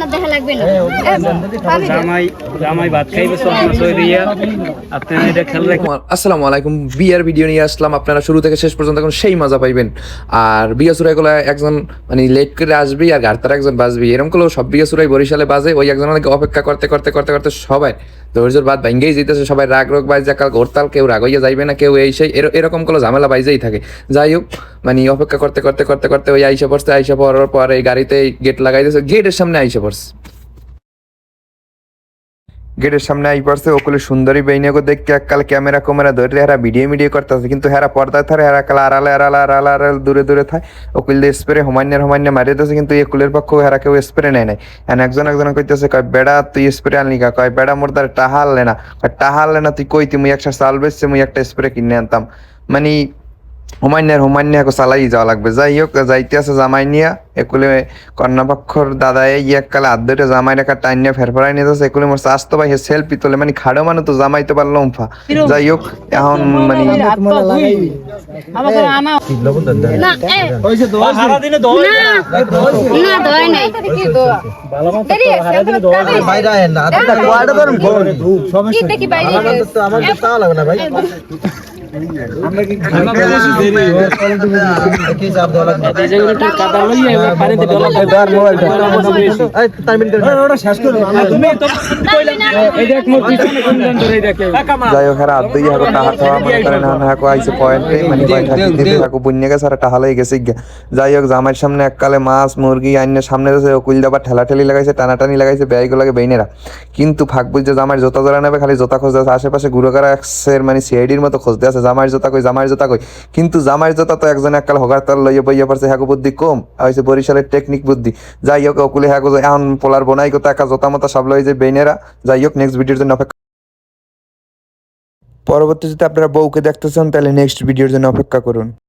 না দেখা লাগবে না। এ, পানি দে। জামাই জামাই ভাত খাইবে সব দই দিয়া আপনি এটা খেয়াল রাখবেন আসসালামু আলাইকুম। বিয়ার ভিডিও নিয়ে আসলাম। আপনারা শুরু থেকে শেষ পর্যন্ত এখন সেই মজা পাইবেন। আর বিয়া সুরাই গুলা একজন মানে লেট করে আসবি আর গাড়তার একজন বাজবি। এরকম করলেও সব বিয়া সুরাই বরিশালে বাজে। ওই একজন অপেক্ষা করতে করতে করতে করতে সবাই ধৈর্যের বাদ ভাঙ্গেই যেতেছে। সবাই রাগ রোগ বাইজা কাল হরতাল কেউ রাগ হইয়া যাইবে না কেউ এই সেই। এরকম কোনো ঝামেলা বাইজেই থাকে। যাই হোক মানে অপেক্ষা করতে করতে করতে করতে ওই আইসা পড়ছে, আইসা পড়ার পর এই গাড়িতে গেট লাগাই দিয়েছে গেটের সামনে আইসা পড়ছে। গেটের সামনে আই পড়ছে ওকুলে সুন্দরী বেইনেগো দেখে এককাল ক্যামেরা ক্যামেরা ধরে হেরা ভিডিও মিডিও করতেছে, কিন্তু হেরা পর্দায় থারে হেরা কাল আড়ালে আড়ালে আড়ালে আড়ালে দূরে দূরে থাকে ওকুল দিয়ে স্প্রে হোমান্যের হোমান্য মারিয়ে দিতেছে, কিন্তু একুলের পক্ষ হেরা কেউ স্প্রে নেয় নাই। এখন একজন একজন কইতেছে, কয়, বেড়া, তুই স্প্রে আনলি কা কয়, বেড়া, মোর দ্বারা টাহা আনলে না। কয়, টাহা আনলে না, তুই কই? তুই মুই একটা চাল বেচছে, মুই একটা স্প্রে কিনে আনতাম। মানে হুমায়ুনের হুমায়ুন এখন চালাই যাওয়া লাগবে। যাই হোক যাইতে আছে জামাই নিয়া একুলে কন্যাপক্ষর দাদা এই এককালে আদ্যটা জামাই রেখা টাইন নিয়ে ফেরফেরাই নিয়ে যাচ্ছে। একুলে মোর চাষ তো ভাই সেলফি তোলে মানে খাড়ো মানে তো জামাই তো পারলাম ফা যাই হোক এখন মানে ভাই দেওয়া যাই হোক হেরা আদ্যই হাকো টাহা খাওয়া মনে করেন হাকো আইসে পয়েন্টে মানে পয়েন্ট হাকি দিতে হাকো বুন্য গেছে আর টাহা লই গেছে যাই হোক জামাইয়ের সামনে এককালে মাছ মুরগি আইনের সামনে যাচ্ছে দাবা ঠেলা ঠেলি লাগাইছে টানাটানি লাগাইছে ব্যয়গুলো লাগে বেইনেরা কিন্তু ফাঁক বুঝছে জামাইয়ের জোতা জোড়া নেবে খালি জোতা আছে আশেপাশে গুড়োকারা এক্সের মানে সিআইডির মতো খুঁজতে আছে জামাইয়ের জোতা কই জামাইয়ের জোতা কই কিন্তু জামাইয়ের জোতা তো একজন এককাল হগার তার লইয়া বইয়া পারছে হ্যাকো বুদ্ধি কম হয়েছে বরিশালের টেকনিক বুদ্ধি। যাই হোক ওকুলে হ্যাকো যে এখন পোলার বোনাই কথা একা জোতা মতো সব লই যে বেইনেরা যাই হোক নেক্সট ভিডিওর জন্য অপেক্ষা পরবর্তীতে আপনারা বউকে দেখতে চান তাহলে নেক্সট ভিডিওর জন্য অপেক্ষা করুন।